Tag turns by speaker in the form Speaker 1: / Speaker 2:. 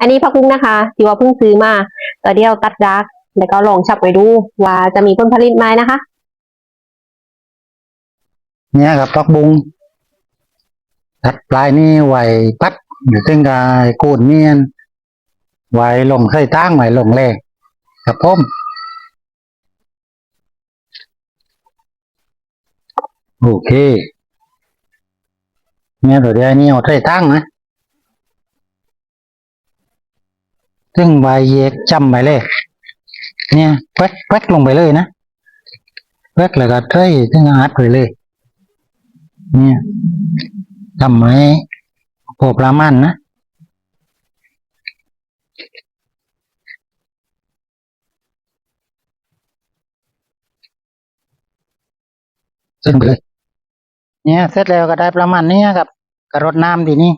Speaker 1: อันนี้พักบุ้งนะคะที่ว่าเพิ่งซื้อมาแต่เดียวตัดดักแล้วก็ลองฉับไปดูว่าจะมีผลผลิตไหมนะคะ
Speaker 2: เนี่ยกับปักบุงตัดปลายนี่ไหวปัดอยู่ซึ่งกับโกนเนียนไหวลงใส่ตั้งไหวลงแรงกับผมโอเคเนี่ยตัวเดียวนี่เอาใส่ตั้งนะ ซึ่งใบเยกจำไปเลย เนี่ยแควกแควกลงไปเลยนะแควกแล้วก็ใส่ซึ่งอัดไปเลย เนี่ยทำให้พอประมาณนะซึ่งไปเลยเนี่ยเสร็จแล้วก็ได้ประมาณนี้ครับกระรดน้ำทีนี้